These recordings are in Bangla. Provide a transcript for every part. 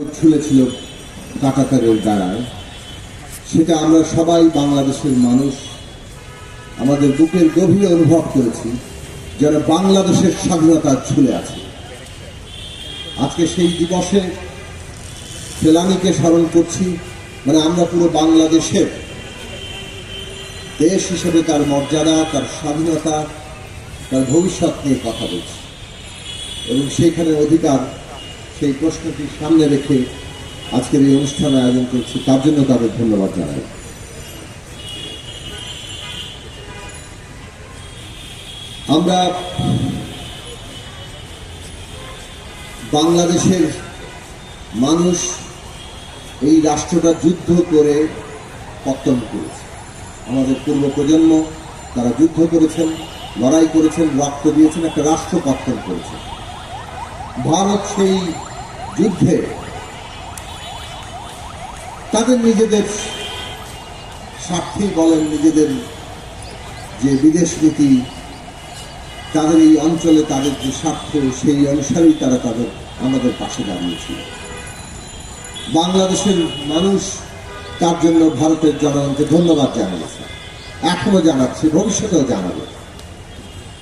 ঝুলেছিল কাটাতারের দ্বারায়। সেটা আমরা সবাই বাংলাদেশের মানুষ। আমাদের বুকের গভীরে অনুভব করেছি যারা বাংলাদেশের স্বাধীনতা ছুলে আছে। আজকে সেই দিবসে ফেলানিকে স্মরণ করছি মানে আমরা পুরো বাংলাদেশের দেশ হিসেবে তার মর্যাদা, তার স্বাধীনতা, তার ভবিষ্যৎ নিয়ে কথা বলছি। এবং সেইখানে অধিকার সেই প্রশ্নটি সামনে রেখে আজকের এই অনুষ্ঠান আয়োজন করছি। তার জন্য তাদের ধন্যবাদ জানাই। আমরা বাংলাদেশের মানুষ এই রাষ্ট্রটা যুদ্ধ করে পতন করেছে। আমাদের পূর্ব প্রজন্ম তারা যুদ্ধ করেছেন, লড়াই করেছেন, রক্ত দিয়েছেন, একটা রাষ্ট্র পতন করেছে ভারত সেই যুদ্ধে তাদের নিজেদের স্বার্থেই বলেন নিজেদের যে বিদেশ নীতি, তাদের এই অঞ্চলে তাদের যে স্বার্থ, সেই অনুসারেই তারা তাদের, আমাদের পাশে দাঁড়িয়েছিল। বাংলাদেশের মানুষ তার জন্য ভারতের জনগণকে ধন্যবাদ জানিয়েছে। এখনও জানাচ্ছে, ভবিষ্যতেও জানাবে।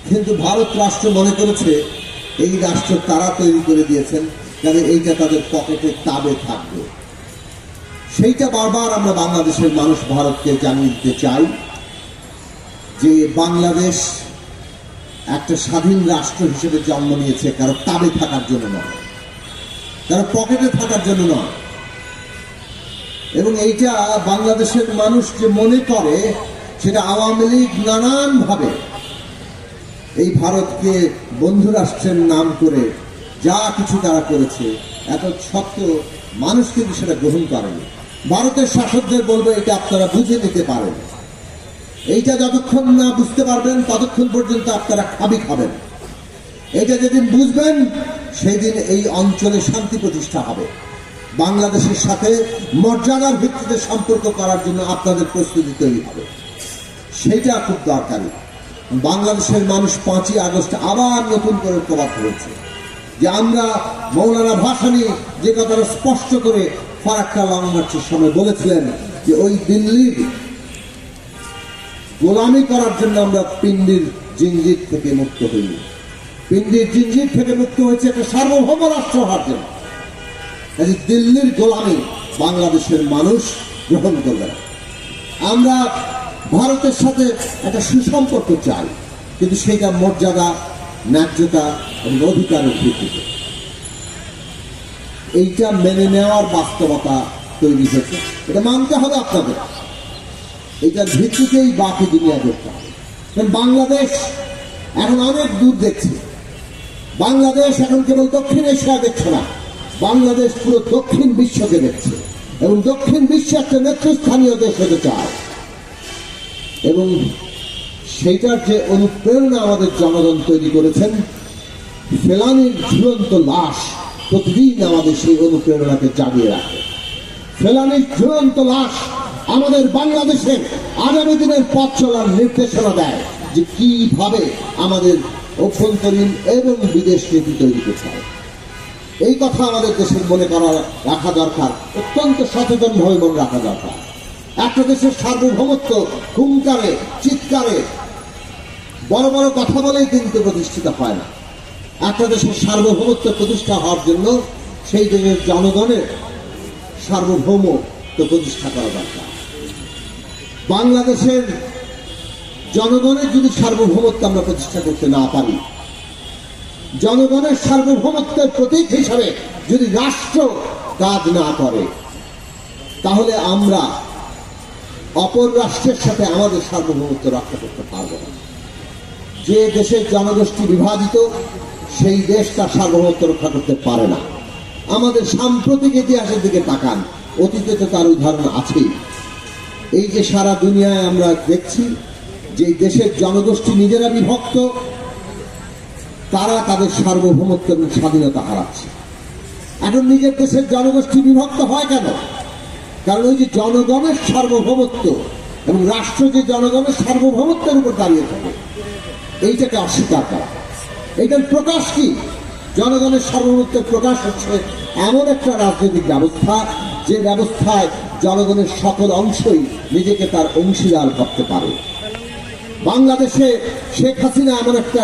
কিন্তু ভারত রাষ্ট্র মনে করেছে এই রাষ্ট্র তারা তৈরি করে দিয়েছেন যাতে এইটা তাদের পকেটে তাবে থাকবে। সেইটা বারবার আমরা বাংলাদেশের মানুষ ভারতকে জানিয়ে দিতে চাই যে বাংলাদেশ একটা স্বাধীন রাষ্ট্র হিসেবে জন্ম নিয়েছে কারও তাবে থাকার জন্য নয়, কারও পকেটে থাকার জন্য নয়। এবং এইটা বাংলাদেশের মানুষ যে মনে করে সেটা আওয়ামী লীগ নানানভাবে এই ভারতকে বন্ধু রাষ্ট্রের নাম করে যা কিছু তারা করেছে, এত সত্ত্বেও মানুষ কিন্তু সেটা গ্রহণ করেনি। ভারতের শাসকদের বলবে, এটা আপনারা বুঝে নিতে পারেন। এইটা যতক্ষণ না বুঝতে পারবেন, ততক্ষণ পর্যন্ত আপনারা খাবি খাবেন। এটা যেদিন বুঝবেন সেই দিন এই অঞ্চলে শান্তি প্রতিষ্ঠা হবে। বাংলাদেশের সাথে মর্যাদার ভিত্তিতে সম্পর্ক করার জন্য আপনাদের প্রস্তুতি তৈরি হবে। সেটা খুব দরকারি। বাংলাদেশের মানুষ পাঁচই আগস্ট আবার নতুন করে প্রভাব হয়েছে যে আমরা মৌলানা ভাসানি যে কথাটা স্পষ্ট করে ফারাক্কা লং মার্চের সময় বলেছিলেন যে ওই দিল্লির গোলামি করার জন্য আমরা পিন্ডির জিঞ্জির থেকে মুক্ত হইনি। পিন্ডির জিঞ্জির থেকে মুক্ত হয়েছে একটা সার্বভৌম রাষ্ট্র হওয়ার জন্য। দিল্লির গোলামি বাংলাদেশের মানুষ গ্রহণ করবে আমরা ভারতের সাথে একটা সুসম্পর্ক চাই, কিন্তু সেটা মর্যাদা, ন্যায্যতা এবং অধিকারের ভিত্তিতে। এইটা মেনে নেওয়ার বাস্তবতা তৈরি হয়েছে। এটা মানতে হবে আপনাদের। এইটার ভিত্তিতেই বাকি দুনিয়া দেখতে হবে। বাংলাদেশ এখন অনেক দূর দেখছে। বাংলাদেশ এখন কেবল দক্ষিণ এশিয়া দেখছে না। বাংলাদেশ পুরো দক্ষিণ বিশ্বকে দেখছে। এবং দক্ষিণ বিশ্ব একটা নেতৃস্থানীয় দেশ হতে চায়। এবং সেইটার যে অনুপ্রেরণা আমাদের জনগণ তৈরি করেছেন, ফেলানির ঝুলন্ত লাশ প্রতিদিন আমাদের সেই অনুপ্রেরণাকে জাগিয়ে রাখে। ফেলানির ঝুলন্ত লাশ আমাদের বাংলাদেশের আগামী দিনের পথ চলার নির্দেশনা দেয় যে কীভাবে আমাদের অভ্যন্তরীণ এবং বিদেশ নীতি তৈরি করতে হবে এই কথা আমাদের দেশের মনে করা, রাখা দরকার, অত্যন্ত সচেতন ভাবে মনে রাখা দরকার। একটা দেশের সার্বভৌমত্ব হুঙ্কারে, চিৎকারে, বড় বড় কথা বলেই কিন্তু প্রতিষ্ঠিত হয় না। একটা দেশের সার্বভৌমত্ব প্রতিষ্ঠা হওয়ার জন্য সেই দেশের জনগণের সার্বভৌমত্ব প্রতিষ্ঠা করা দরকার। বাংলাদেশের জনগণের যদি সার্বভৌমত্ব আমরা প্রতিষ্ঠা করতে না পারি, জনগণের সার্বভৌমত্বের প্রতীক হিসাবে যদি রাষ্ট্র কাজ না করে, তাহলে আমরা অপর রাষ্ট্রের সাথে আমাদের সার্বভৌমত্ব রক্ষা করতে পারব না। যে দেশের জনগোষ্ঠী বিভাজিত, সেই দেশ তার সার্বভৌমত্ব রক্ষা করতে পারে না। আমাদের সাম্প্রতিক ইতিহাসের দিকে তাকান, অতীতে তো তার উদাহরণ আছেই। এই যে সারা দুনিয়ায় আমরা দেখছি, যে দেশের জনগোষ্ঠী নিজেরা বিভক্ত, তারা তাদের সার্বভৌমত্ব এবং স্বাধীনতা হারাচ্ছে। এখন নিজের দেশের জনগোষ্ঠী বিভক্ত হয় কেন? কারণ ওই যে জনগণের সার্বভৌমত্ব এবং রাষ্ট্র যে জনগণের সার্বভৌমত্বের উপর দাঁড়িয়ে থাকে, এইটাকে অস্বীকার করা এইটার প্রকাশ কি? জনগণের সার্বভৌমত্বের প্রকাশ হচ্ছে এমন একটা রাজনৈতিক ব্যবস্থা, যে ব্যবস্থায় জনগণের সকল অংশই নিজেকে তার অংশীদার করতে পারে। বাংলাদেশে শেখ হাসিনা এমন একটা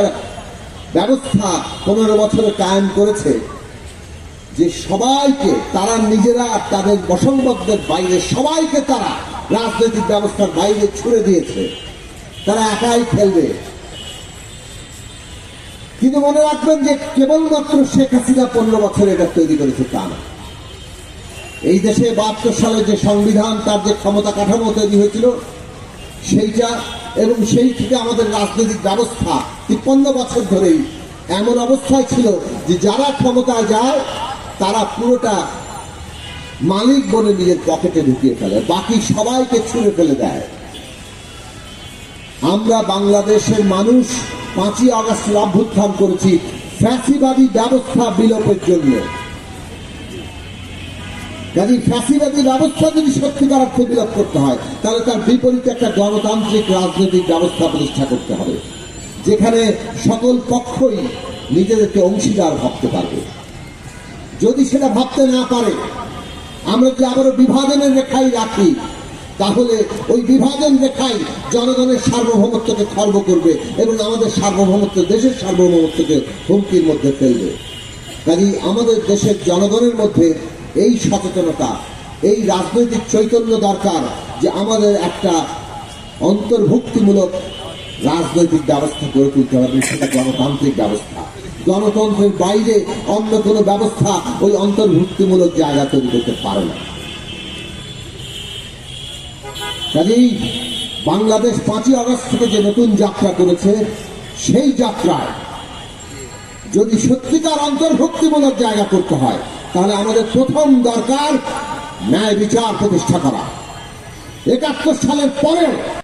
ব্যবস্থা পনেরো বছরে কায়েম করেছে যে সবাইকে তারা নিজেরা তাদের বসংবদ্ধের বাইরে সবাইকে তারা রাজনৈতিক ব্যবস্থার বাইরে ছুড়ে দিয়েছে। তারা একাই খেলবে। কিন্তু মনে রাখবেন যে কেবলমাত্র শেখ হাসিনা পনেরো বছর এটা তৈরি করেছে তা না। এই দেশে বাহাত্তর সালে যে সংবিধান, তার যে ক্ষমতা কাঠামো তৈরি হয়েছিল, সেইটা এবং সেই থেকে আমাদের রাজনৈতিক ব্যবস্থা তিপ্পান্ন বছর ধরেই এমন অবস্থায় ছিল যে যারা ক্ষমতায় যায় তারা পুরোটা মালিক বলে নিজের পকেটে ঢুকিয়ে ফেলে, বাকি সবাইকে ছুঁড়ে ফেলে দেয়। আমরা বাংলাদেশের মানুষ পাঁচই আগস্ট অভ্যুত্থান করেছি ফ্যাসিবাদী ব্যবস্থা বিলোপের জন্য। কাজে ফ্যাসিবাদী ব্যবস্থা যদি সত্যিকার অর্থে বিলোপ করতে হয়, তাহলে তার বিপরীতে একটা গণতান্ত্রিক রাজনৈতিক ব্যবস্থা প্রতিষ্ঠা করতে হবে, যেখানে সকল পক্ষই নিজেদেরকে অংশীদার ভাবতে পারবে। যদি সেটা ভাবতে না পারে, আমরা যদি আবারও বিভাজনের রেখাই রাখি, তাহলে ওই বিভাজন রেখাই জনগণের সার্বভৌমত্বকে খর্ব করবে এবং আমাদের সার্বভৌমত্ব, দেশের সার্বভৌমত্বকে হুমকির মধ্যে ফেলবে। কাজে আমাদের দেশের জনগণের মধ্যে এই সচেতনতা, এই রাজনৈতিক চৈতন্য দরকার যে আমাদের একটা অন্তর্ভুক্তিমূলক রাজনৈতিক ব্যবস্থা গড়ে তুলতে হবে সেটা গণতান্ত্রিক ব্যবস্থা। গণতন্ত্রের বাইরে অন্য কোনো ব্যবস্থা ওই অন্তর্ভুক্তিমূলক জায়গা তৈরি করতে পারে না। কাজেই বাংলাদেশ পাঁচই আগস্ট থেকে যে নতুন যাত্রা করেছে, সেই যাত্রায় যদি সত্যিকার অন্তর্ভুক্তিমূলক জায়গা করতে হয়, তাহলে আমাদের প্রথম দরকার ন্যায় বিচার প্রতিষ্ঠা করা। একাত্তর সালের পরেও